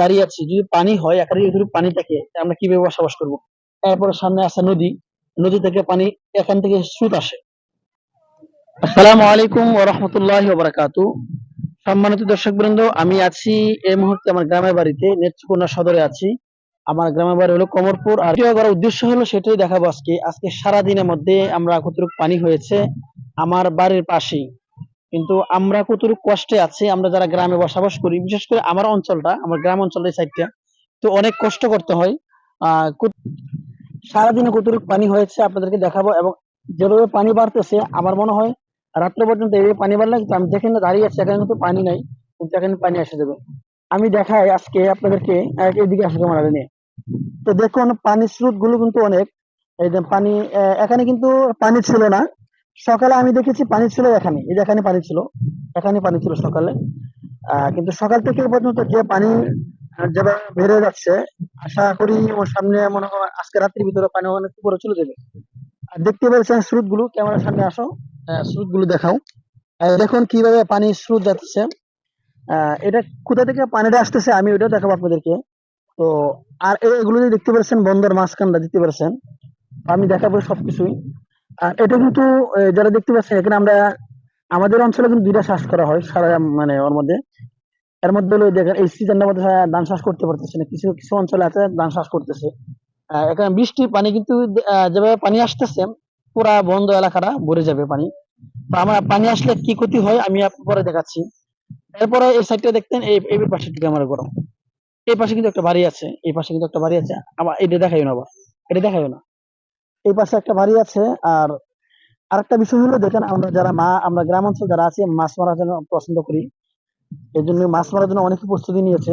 দাঁড়িয়ে আছি, যদি পানি হয় এখানে যদি পানি থাকে আমরা কীভাবে বসবাস করব? তারপরে সামনে আছে নদী নদী থেকে পানি এখান থেকে স্রোত আসে। আসসালামু আলাইকুম ওয়া রাহমাতুল্লাহি ওয়া বারাকাতু। সম্মানিত দর্শকবৃন্দ, আমি আছি এই মুহূর্তে আমার গ্রামের বাড়িতে, নেত্রকোনা সদরে আছি। আমার গ্রামের বাড়ি হলো কমরপুর, আর করার উদ্দেশ্য হলো সেটাই দেখাবো আজকে। আজকে সারা দিনের মধ্যে আমরা কতটুকু পানি হয়েছে, আমার বাড়ির পাশেই। কিন্তু আমরা কতটুকু কষ্টে আছি, আমরা যারা গ্রামে বসবাস করি, বিশেষ করে আমার অঞ্চলটা, আমার গ্রাম অঞ্চলের সাইডটা, তো অনেক কষ্ট করতে হয়। সারাদিনে কতটুকু পানি হয়েছে আপনাদেরকে দেখাবো এবং যেভাবে পানি বাড়তেছে, আমার মনে হয় রাত্রে পর্যন্ত এইভাবে পানি বাড়লে আমি যেখানে দাঁড়িয়ে আছি এখানে কিন্তু পানি নাই, কিন্তু এখানে পানি এসে যাবে। আমি দেখাই আজকে আপনাদেরকে এদিকে আসে ক্যামেরা নিয়ে। তো দেখুন, পানির স্রোতগুলো কিন্তু অনেক। এই যে পানি এখানে কিন্তু পানি ছিল না। সকালে আমি দেখেছি পানি ছিল এখানে, এই এখানে পানি ছিল, এখানে পানি ছিল সকালে। কিন্তু সকাল থেকে পর্যন্ত যে পানি যেভাবে বেড়ে যাচ্ছে, আশা করি ওর সামনে মনে হয় আজকে রাত্রির ভিতরে পানি অনেক উপরে চলে যাবে। আর দেখতে পাচ্ছেন স্রোতগুলো ক্যামেরার সামনে আসো। স্রোতগুলো দেখাও। দেখুন কীভাবে পানি স্রোত যাচ্ছে। এটা কোথা থেকে পানিটা আসতেছে আমি ওটা দেখাবো আপনাদেরকে। তো, আর এগুলো দেখতে পাচ্ছেন বন্দর মাঝখানটা, দেখতে পাচ্ছেন আমি দেখাবো সবকিছুই। আর এটা কিন্তু যারা দেখতে পাচ্ছেন, এখানে আমরা, আমাদের অঞ্চলে কিন্তু দুইটা চাষ করা হয়, সারা মানে ওর মধ্যে। এর মধ্যে হলো, দেখেন, এই সিজনটার মধ্যে ধান চাষ করতে পারতেছে না, কিছু কিছু অঞ্চলে আছে ধান চাষ করতেছে। এখানে বৃষ্টির পানি কিন্তু যেভাবে পানি আসতেছে, পুরা বন্ধ এলাকাটা ভরে যাবে পানি। তো আমার পানি আসলে কি ক্ষতি হয়, আমি পরে দেখাচ্ছি। এরপরে এই সাইডটা দেখতেন, এই পাশে থেকে আমার গরম। এই পাশে কিন্তু একটা বাড়ি আছে, এই পাশে কিন্তু একটা বাড়ি আছে। আবার এটা দেখাই না আবার, এটা দেখাই না। এই পাশে একটা বাড়ি আছে আর আরেকটা বিষয় হলো দেখেন আমরা যারা মা আমরা গ্রাম অঞ্চল যারা আছি মাছ মারার জন্য পছন্দ করি। এই জন্য মাছ মারার জন্য অনেকে প্রস্তুতি নিয়েছে।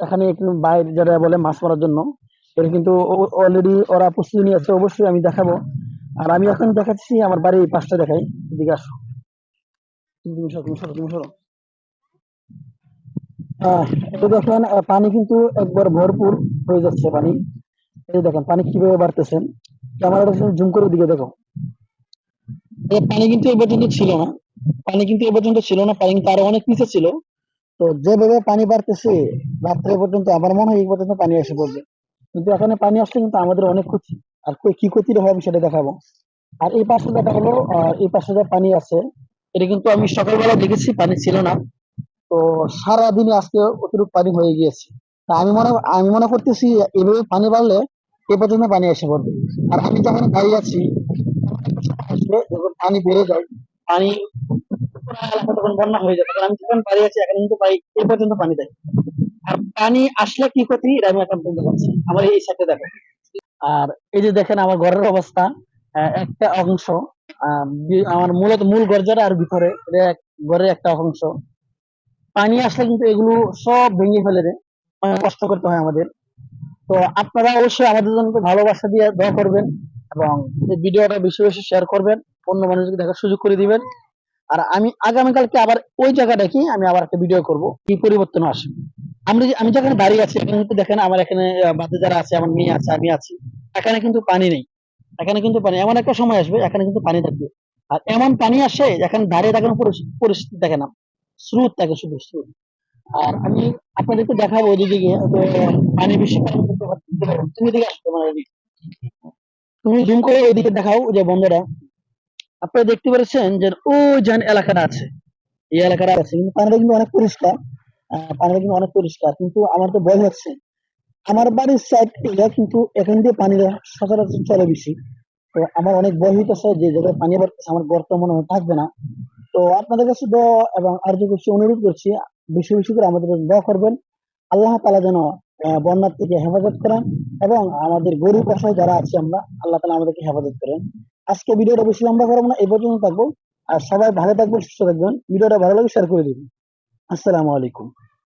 এখানে একটু বাইরে যারা বলে মাছ মারার জন্য এটা কিন্তু অলরেডি ওরা প্রস্তুতি নিয়েছে অবশ্যই আমি দেখাবো। আর আমি এখন দেখাচ্ছি আমার বাড়ির পাশটা দেখাই এদিকে আসো। তুমি সরো, তুমি সরো, তুমি সরো। দেখেন পানি কিন্তু একবার ভরপুর। হয়ে যাচ্ছে পানি। এই যে দেখেন, পানি কীভাবে বাড়তেছে? ক্যামেরাটা জুম করে দিকে দেখো। পানি কিন্তু এ পর্যন্ত ছিল না। পানি কিন্তু এ পর্যন্ত ছিল না, পানি কিন্তু অনেক নিচে ছিল। তো যেভাবে পানি বাড়তেছে, রাত্রে পর্যন্ত আমার মনে হয় এই পর্যন্ত পানি এসে পড়বে। কিন্তু এখানে পানি আসলে কিন্তু আমাদের অনেক ক্ষতি। আর কি ক্ষতিটা হবে সেটা দেখাবো। আর এই পাশে দেখা হলো এই পাশে যে পানি আছে, এটা কিন্তু আমি সকালবেলা দেখেছি, পানি ছিল না। তো সারা দিনে আজকে অতিরিক্ত পানি হয়ে গিয়েছে। আমি মনে আমি মনে করতেছি এভাবে পানি বাড়লে এ পর্যন্ত পানি এসে পড়বে। আর আমি যখন দাঁড়িয়ে আছি পানি বেড়ে যায়, পানি তখন বন্যা হয়ে যাবে আমি যখন দাঁড়িয়ে আছি, এখানে কিন্তু পাই এই পর্যন্ত পানি দেয়। আর পানি আসলে কি ক্ষতি, এটা আমি এখন বলতে পারছি আমার এই সাথে দেখো। আর এই যে দেখেন আমার ঘরের অবস্থা একটা অংশ আমার মূলত মূল ঘর আর ভিতরে ঘরের একটা অংশ। পানি আসলে কিন্তু এগুলো সব ভেঙে ফেলে দেয় কষ্ট করতে হয় আমাদের। তো আপনারা অবশ্যই আমাদের জন্য ভালোবাসা দিয়ে দোয়া করবেন এবং এই ভিডিওটা বেশি বেশি শেয়ার করবেন, অন্য মানুষকে দেখার সুযোগ করে দিবেন। আর আমি আগামীকালকে আবার ওই জায়গাটা কি আমি আবার একটা ভিডিও করব, কি পরিবর্তন আসে। আমরা যে- আমি যেখানে দাঁড়িয়ে আছি, এখানে কিন্তু দেখেন আমার এখানে বাদে যারা আছে, আমার মেয়ে আছে, আমি আছি। এখানে কিন্তু পানি নেই। এখানে কিন্তু পানি এমন একটা সময় আসবে, এখানে কিন্তু পানি থাকবে। আর এমন পানি আসে এখানে দাঁড়িয়ে থাকার পরিস- পরিস্থিতি দেখে না। স্রোত থাকে শুধু, স্রোত। আর আমি আপনাদেরকে দেখাবো ওইদিকে গিয়ে পানি তুমি তুমি জুম করে ওইদিকে দেখাও যে বন্ধুরা। আপনারা দেখতে পাচ্ছেন যে ওই যেন এলাকাটা আছে। এই এলাকাটা আছে। কিন্তু পানিটা কিন্তু অনেক পরিষ্কার। পানিটা কিন্তু অনেক পরিষ্কার। কিন্তু আমার তো ভয় হচ্ছে। আমার বাড়ির সাইড কিন্তু এখান দিয়ে পানিটা সচরাচর চলে বেশি। তো আমার অনেক ভয় হইতেছে যে জায়গায় পানি বাড়তেছে, আমার গর্ত মনে হয় থাকবে না। তো আপনাদের কাছে দোয়া এবং আর্য করছি অনুরোধ করছি বেশি বেশি করে আমাদের দোয়া করবেন। আল্লাহ তালা যেন বন্যার থেকে হেফাজত করেন এবং আমাদের গরিব অসহায় যারা আছি আমরা, আল্লাহ তালা আমাদেরকে হেফাজত করেন। আজকে ভিডিওটা বেশি লম্বা করব না, এই পর্যন্ত থাকব। আর সবাই ভালো থাকবেন, সুস্থ থাকবেন। ভিডিওটা ভালো লাগে শেয়ার করে দিবেন। আসসালামু আলাইকুম।